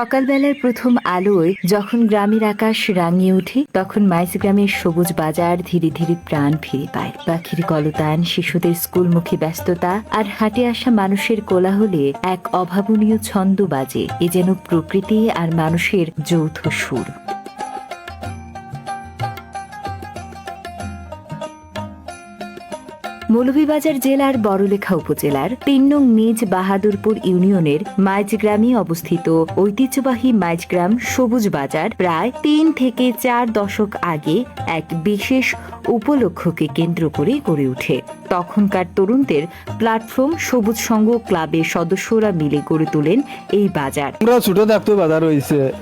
সকালবেলার প্রথম আলোয় যখন গ্রামের আকাশ রাঙিয়ে উঠে তখন মাইস গ্রামের সবুজ বাজার ধীরে ধীরে প্রাণ ফিরে পায়। পাখির কলতান, শিশুদের স্কুলমুখী ব্যস্ততা আর হাটে আসা মানুষের কোলাহলে এক অভাবনীয় ছন্দ বাজে। এ যেন প্রকৃতি আর মানুষের যৌথ সুর। মৌলভীবাজার জেলার বড়লেখা উপজেলার তিন নং নিজ বাহাদুরপুর ইউনিয়নের মাইজগ্রামে অবস্থিত ঐতিহ্যবাহী মাইজগ্রাম সবুজ বাজার প্রায় তিন থেকে চার দশক আগে এক বিশেষ উপলক্ষকে কেন্দ্র করে গড়ে ওঠে। তখনকার তরুণদের প্ল্যাটফর্ম সবুজ সংঘ ক্লাবের সদস্যরা মিলে গড়ে তোলেন এই বাজার। আমরা ছোট থাকতে বাজার হয়েছে।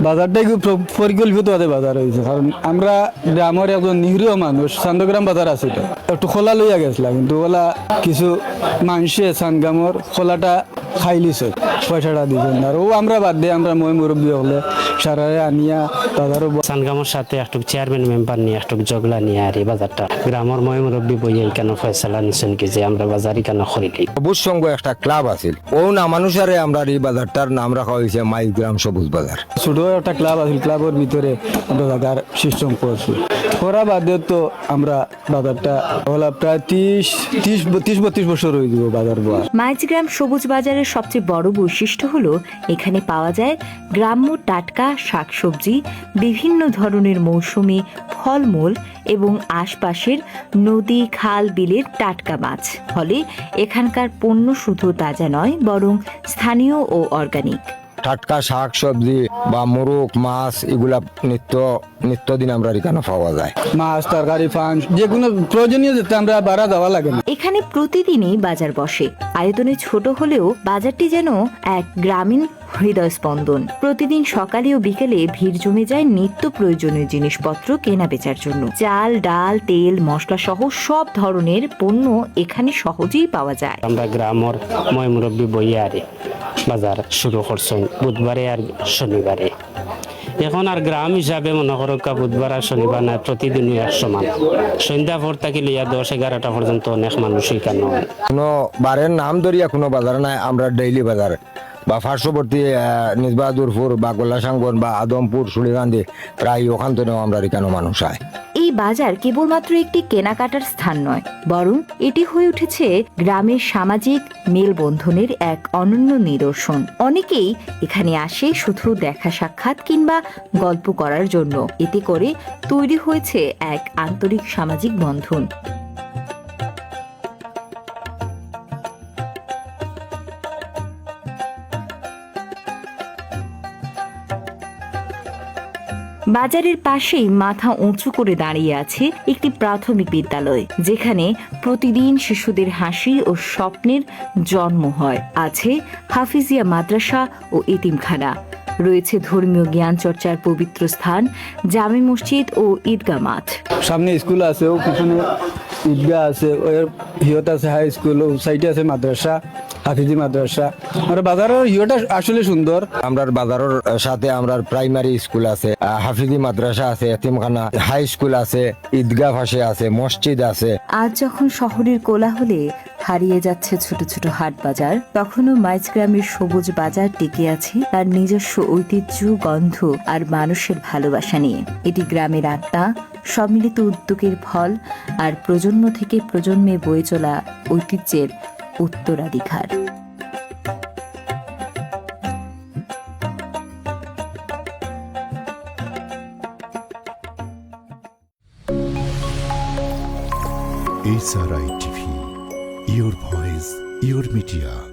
বাজারটাই খুব প্র- পরিকল্পিতভাবে বাজার হয়েছে। কারণ আমরা গ্রামের একজন নিরীহ মানুষ চান্দগ্রাম বাজার আছে একটু খোলা লইয়া গেছিলাম কিন্তু ওলা কিছু মানুষে চান্দগ্রামর খোলাটা খাই লিছে পয়সাটা দিবেন আর ও আমরা বাদ দিয়ে আমরা মই মুরব্বী হলে। সারারে আনিয়া ব- সানগামর সাথে একটু চেয়ারম্যান মেম্বার নিয়ে একটু জগলা নিয়ে আর এই বাজারটা। গ্রামের ময় মুরব্বী বইয়ে কেন ফয়সালা নিছেন কি যে আমরা বাজারি কেন করিলি সবুজ সংঘ একটা ক্লাব আছিল। ও না মানুষের আমরা এই বাজারটার নাম রাখা হয়েছে মাইগ্রাম সবুজ বাজার। ছোট একটা ক্লাব আছে ক্লাবের ভিতরে আমরা জায়গার সিস্টেম করছি করা বাদে তো আমরা বাজারটা হলা প্রায় ত্রিশ ত্রিশ ত্রিশ বত্রিশ বছর হয়ে যাব বাজার বয়া মাইজগ্রাম সবুজ বাজারের সবচেয়ে বড় বৈশিষ্ট্য হলো এখানে পাওয়া যায় গ্রাম্য টাটকা শাকসবজি, বিভিন্ন ধরনের মৌসুমি ফলমূল এবং আশপাশের নদী, খাল, বিলের টাটকা মাছ। ফলে এখানকার পণ্য শুধু তাজা নয়, বরং স্থানীয় ও অর্গানিক টাটকা শাক সবজি বা মোরগ মাছ এগুলা নিত্য নিত্য দিন আমরা এখানে পাওয়া যায়। মাছ তরকারি পান যে কোনো প্রয়োজনীয় যেতে আমরা বাড়া দেওয়া লাগে না। এখানে প্রতিদিনই বাজার বসে। আয়তনে ছোট হলেও বাজারটি যেন এক গ্রামীণ হৃদয় স্পন্দন প্রতিদিন সকালে ও বিকেলে ভিড় জমে যায় নিত্য প্রয়োজনীয় জিনিসপত্র কেনা বেচার জন্য। চাল ডাল তেল মশলা সহ সব ধরনের পণ্য এখানে সহজেই পাওয়া যায়। আমরা গ্রামের ময় মুরব্বী বইয়ে আরে বাজার শুরু করছেন বুধবারে আর শনিবারে। এখন আর গ্রাম হিসাবে মনে করো কা বুধবার আর শনিবার না প্রতিদিনই এক সমান। সন্ধ্যা পর থাকি লইয়া দশ এগারোটা পর্যন্ত অনেক মানুষই কেন কোনো বারের নাম ধরিয়া কোনো বাজার নাই আমরা ডেইলি বাজার। বা পার্শ্ববর্তী নিজবাদুরপুর বা গোল্লাসাঙ্গন বা আদমপুর সুলিগান্ধী প্রায় ওখান থেকেও আমরা এখানে মানুষ আয় এই বাজার কেবলমাত্র একটি কেনাকাটার স্থান নয়, বরং এটি হয়ে উঠেছে গ্রামের সামাজিক মেলবন্ধনের এক অনন্য নিদর্শন। অনেকেই এখানে আসে শুধু দেখা সাক্ষাৎ কিংবা গল্প করার জন্য। এতে করে তৈরি হয়েছে এক আন্তরিক সামাজিক বন্ধন। বাজারের পাশেই মাথা উঁচু করে দাঁড়িয়ে আছে একটি প্রাথমিক বিদ্যালয়, যেখানে প্রতিদিন শিশুদের হাসি ও স্বপ্নের জন্ম হয়। আছে হাফিজিয়া মাদ্রাসা ও ইতিমখানা রয়েছে ধর্মীয় জ্ঞান চর্চার পবিত্র স্থান, জামে মসজিদ ও ঈদগা মাঠ। সামনে স্কুল আছে, ও পিছনে ঈদগাহ আছে ওর হিয়ত আছে হাই স্কুল ও সাইডে আছে মাদ্রাসা হাফিজি মাদ্রাসা। আর বাজারের হিয়টা আসলে সুন্দর। আমরা বাজারের সাথে আমরা প্রাইমারি স্কুল আছে হাফিজি মাদ্রাসা আছে এতিমখানা হাই স্কুল আছে ঈদগাহ পাশে আছে মসজিদ আছে। আজ যখন শহরের কোলাহলে হারিয়ে যাচ্ছে ছোট ছোট হাট বাজার তখনও মাইজগ্রামের সবুজ বাজার টিকে আছে তার নিজস্ব ঐতিহ্য গন্ধ আর মানুষের ভালোবাসা নিয়ে। এটি গ্রামের আত্মা সম্মিলিত উদ্যোগের ফল আর প্রজন্ম থেকে প্রজন্মে বয়ে চলা ঐতিহ্যের উত্তরাধিকার। SRI TV your voice your media